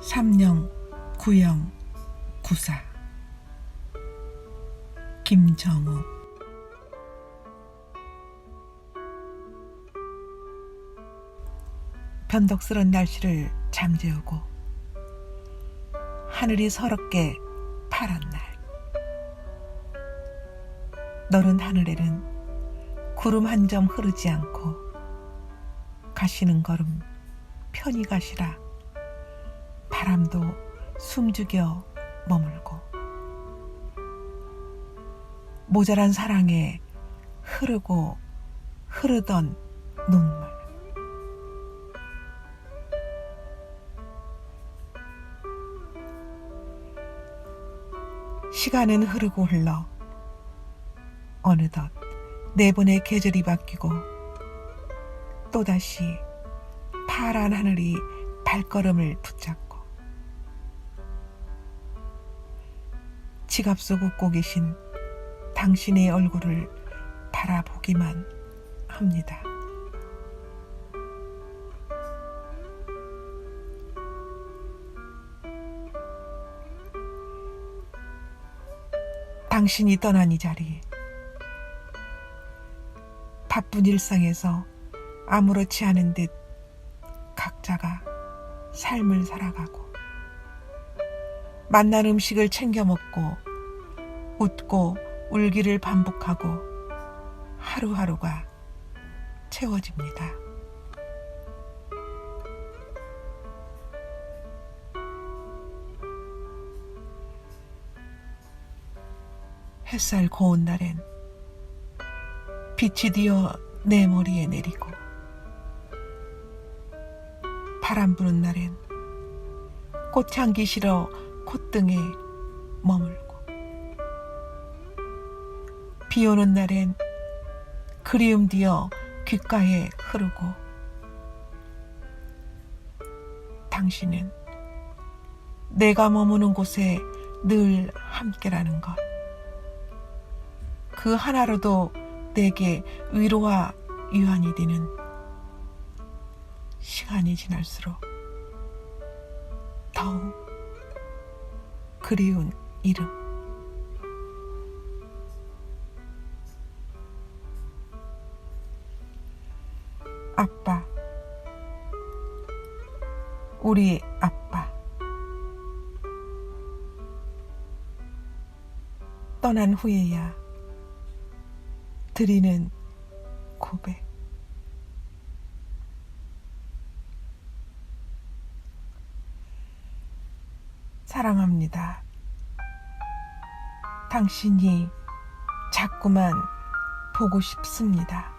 삼령 구영 구사. 김정우. 변덕스런 날씨를 잠재우고 하늘이 서럽게 파란 날. 너른 하늘에는 구름 한 점 흐르지 않고 가시는 걸음 편히 가시라 바람도 숨죽여 머물고 모자란 사랑에 흐르고 흐르던 눈물. 시간은 흐르고 흘러 어느덧 네 번의 계절이 바뀌고 또다시 파란 하늘이 발걸음을 붙잡고 지갑 속 웃고 계신 당신의 얼굴을 바라보기만 합니다. 당신이 떠난 이 자리 바쁜 일상에서 아무렇지 않은 듯 각자가 삶을 살아가고 만난 음식을 챙겨 먹고 웃고 울기를 반복하고 하루하루가 채워집니다. 햇살 고운 날엔 빛이 뒤어 내 머리에 내리고 바람 부는 날엔 꽃향기 실어 콧등에 머물고 비 오는 날엔 그리움 뒤어 귓가에 흐르고 당신은 내가 머무는 곳에 늘 함께라는 것. 그 하나로도 내게 위로와 유한이 되는 시간이 지날수록 더욱 그리운 이름. 아빠. 우리 아빠. 떠난 후에야 드리는 고백. 사랑합니다. 당신이 자꾸만 보고 싶습니다.